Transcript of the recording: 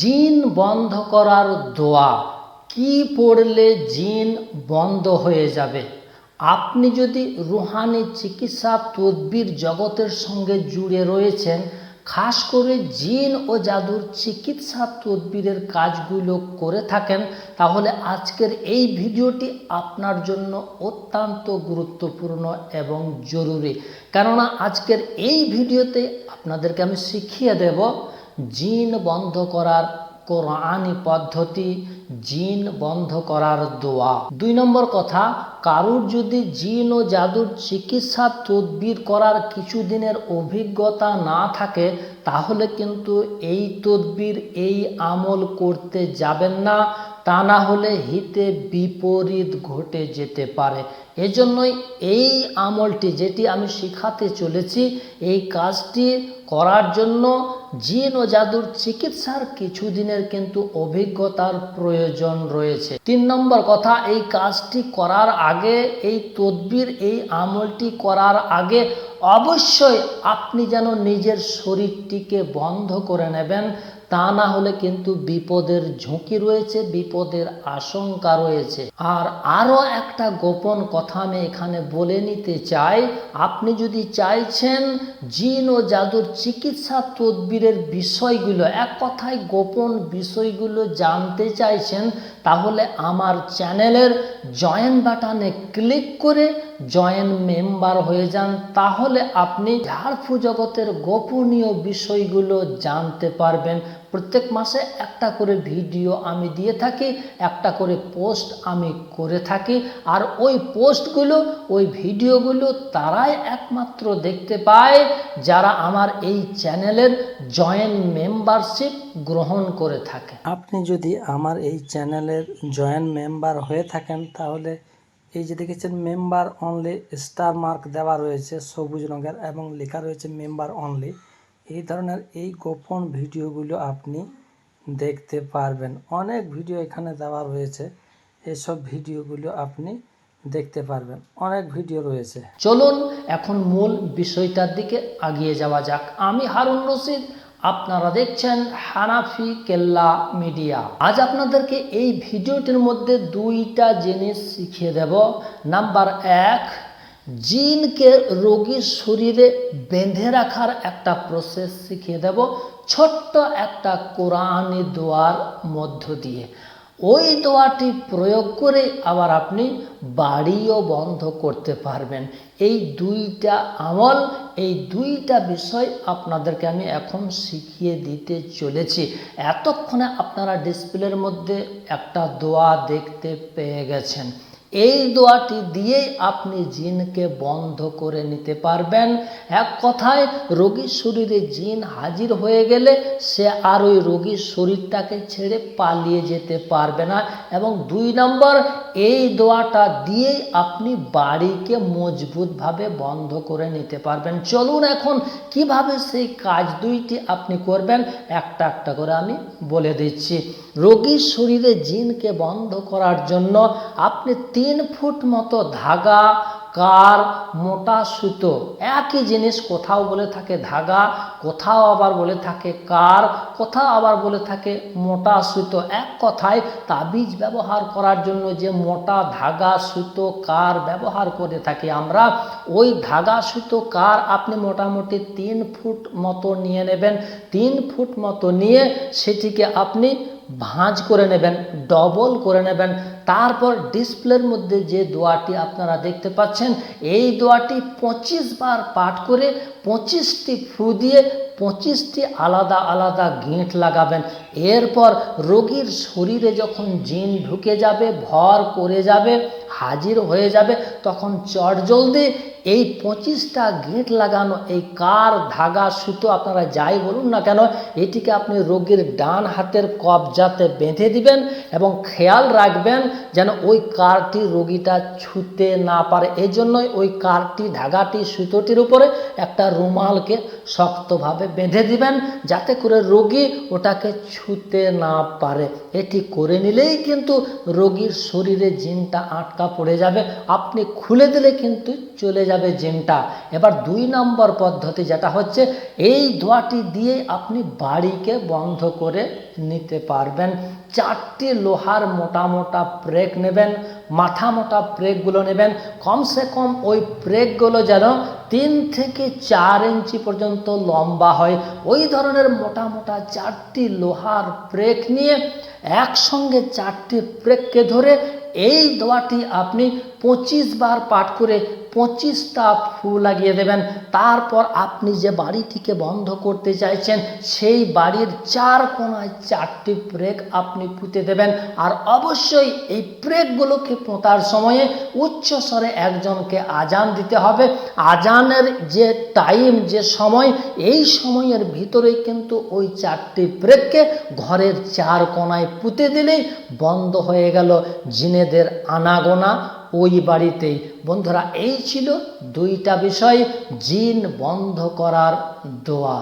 জিন বন্ধ করার দোয়া। কি পড়লে জিন বন্ধ হয়ে যাবে? আপনি যদি রুহানি চিকিৎসা তদ্বির জগতের সঙ্গে জুড়ে রয়েছেন, খাস করে জিন ও জাদুর চিকিৎসা তদ্বিরের কাজগুলো করে থাকেন, তাহলে আজকের এই ভিডিওটি আপনার জন্য অত্যন্ত গুরুত্বপূর্ণ এবং জরুরি। কেননা আজকের এই ভিডিওতে আপনাদেরকে আমি শিখিয়ে দেব জিন বন্ধ করার কোরআনি পদ্ধতি, জিন বন্ধ করার দোয়া। দুই নম্বর কথা, কারুর যদি জিন ও জাদুর চিকিৎসা তদবির করার কিছুদিনের অভিজ্ঞতা না থাকে, তাহলে কিন্তু এই তদবির, এই আমল করতে যাবেন না। তা না হলে হিতে বিপরীত ঘটে যেতে পারে। এজন্যই এই আমলটি যেটি আমি শিখাতে চলেছি, এই কাজটি করার জন্য জিন ও জাদুর চিকিৎসার কিছুদিনের কিন্তু অভিজ্ঞতার প্রয়োজন রয়েছে। তিন নম্বর কথা, এই কাজটি করার আগে, এই তদবির, এই আমলটি করার আগে অবশ্যই আপনি যেন নিজের শরীরটিকে বন্ধ করে নেবেন। তা না হলে কিন্তু বিপদের ঝুঁকি রয়েছে, বিপদের আশঙ্কা রয়েছে। আর আরও একটা গোপন কথা আমি এখানে বলে নিতে চাই, আপনি যদি চাইছেন জিন ও জাদুর চিকিৎসা তদবিরের বিষয়গুলো, এক কথায় গোপন বিষয়গুলো জানতে চাইছেন, তাহলে আমার চ্যানেলের জয়েন বাটনে ক্লিক করে জয়েন মেম্বার হয়ে যান, তাহলে আপনি ঝাড়ফু জগতের গোপনীয় বিষয়গুলো জানতে পারবেন। প্রত্যেক মাসে একটা করে ভিডিও আমি দিয়ে থাকি, একটা করে পোস্ট আমি করে থাকি, আর ওই পোস্টগুলো, ওই ভিডিওগুলো তারাই একমাত্র দেখতে পায় যারা আমার এই চ্যানেলের জয়েন মেম্বারশিপ গ্রহণ করে থাকে। আপনি যদি আমার এই চ্যানেলের জয়েন মেম্বার হয়ে থাকেন, তাহলে এই যে দেখেছেন মেম্বার অনলি স্টার মার্ক দেওয়া রয়েছে সবুজ রঙের এবং লেখা রয়েছে মেম্বার অনলি এই ধরনের এই গোপন ভিডিওগুলো আপনি দেখতে পারবেন। অনেক ভিডিও এখানে দেওয়া রয়েছে। এসব ভিডিওগুলো আপনি দেখতে পারবেন। অনেক ভিডিও রয়েছে। চলুন এখন মূল বিষয়টার দিকে আগিয়ে যাওয়া যাক। আমি হারুন রশিদ আপনারা দেখছেন হানাফি কেল্লা মিডিয়া। আজ আপনাদেরকে এই ভিডিওটির মধ্যে দুইটা জিনিস শিখিয়ে দেব। নাম্বার এক, জিনকে রোগীর শরীরে বেঁধে রাখার একটা প্রসেস শিখিয়ে দেব। ছোট্ট একটা কোরআনি দোয়ার মধ্য দিয়ে। ওই দোয়াটি প্রয়োগ করে আবার আপনি বাড়িও বন্ধ করতে পারবেন। এই দুইটা আমল, এই দুইটা বিষয় আপনাদেরকে আমি এখন শিখিয়ে দিতে চলেছি। এতক্ষণে আপনারা ডিসপ্লের মধ্যে একটা দোয়া দেখতে পেয়ে গেছেন। এই দোয়াটি দিয়েই আপনি জিনকে বন্ধ করে নিতে পারবেন। এক কথায়, রোগীর শরীরে জিন হাজির হয়ে গেলে সে আর ওই রোগীর শরীরটাকে ছেড়ে পালিয়ে যেতে পারবে না। এবং দুই নম্বর, এই দোয়াটা দিয়েই আপনি বাড়িকে মজবুতভাবে বন্ধ করে নিতে পারবেন। চলুন এখন কীভাবে সেই কাজ দুইটি আপনি করবেন, একটা একটা করে আমি বলে দিচ্ছি। রোগীর শরীরে জিনকে বন্ধ করার জন্য আপনি তিন ফুট মতো ধাগা, কার, মোটা সুতো। একই জিনিস কোথাও বলে থাকে ধাগা, কোথাও আবার বলে থাকে কার, কোথাও আবার বলে থাকে মোটা সুতো। এক কথায়, তাবিজ ব্যবহার করার জন্য যে মোটা ধাগা, সুতো, কার ব্যবহার করে থাকি আমরা, ওই ধাগা, সুতো, কার আপনি মোটামুটি তিন ফুট মতো নিয়ে নেবেন। তিন ফুট মতো নিয়ে সেটিকে আপনি ভাঁজ করে নেবেন, ডবল করে নেবেন। তারপর ডিসপ্লের মধ্যে যে দোয়াটি আপনারা দেখতে পাচ্ছেন, এই দোয়াটি পঁচিশ বার পাঠ করে পঁচিশটি ফ্রু দিয়ে পঁচিশটি আলাদা আলাদা গেঁট লাগাবেন। এরপর রোগীর শরীরে যখন জিন ঢুকে যাবে, ভর করে যাবে হাজির হয়ে যাবে, তখন চটজলদি এই পঁচিশটা গেঁট লাগানো, এই কার ধাগা সুতো আপনারা যাই বলুন না কেন, এটিকে আপনি রোগীর ডান হাতের কবজাতে বেঁধে দিবেন এবং খেয়াল রাখবেন যেন ওই কারটি রোগীটা ছুতে না পারে। এই জন্যই ওই কারটি, ধাগাটি, সুতোটির উপরে একটা রুমালকে শক্তভাবে বেঁধে দিবেন, যাতে করে রোগী ওটাকে ছুতে না পারে। এটি করে নিলেই কিন্তু রোগীর শরীরে জিনটা আটকা ধাক্কা পড়ে যাবে, আপনি খুলে দিলে কিন্তু চলে যাবে জিনটা। এবার দুই নম্বর পদ্ধতি যেটা হচ্ছে, এই দোয়াটি দিয়ে আপনি বাড়িকে বন্ধ করে নিতে পারবেন। চারটি লোহার মোটা মোটা ব্রেক নেবেন, মাথা মোটা ব্রেকগুলো নেবেন। কমসে কম ওই ব্রেকগুলো যেন তিন থেকে চার ইঞ্চি পর্যন্ত লম্বা হয়। ওই ধরনের মোটা মোটা চারটি লোহার ব্রেক নিয়ে একসঙ্গে চারটি ব্রেককে ধরে এই দোয়াটি আপনি পঁচিশ বার পাঠ করে পঁচিশটা ফু লাগিয়ে দেবেন। তারপর আপনি যে বাড়িটিকে বন্ধ করতে চাইছেন, সেই বাড়ির চার কোনায় চারটি ব্রেক আপনি পুঁতে দেবেন। আর অবশ্যই এই ব্রেকগুলোকে পোঁতার সময়ে উচ্চ স্বরে একজনকে আজান দিতে হবে। আজানের যে টাইম, যে সময়, এই সময়ের ভিতরেই কিন্তু ওই চারটি ব্রেককে ঘরের চার কোনায় পুঁতে দিলেই বন্ধ হয়ে গেল। জিনেদের আনাগোনা ওই বাড়িতেই বন্ধুরা এই ছিল দুইটা বিষয় জিন বন্ধ করার দোয়া।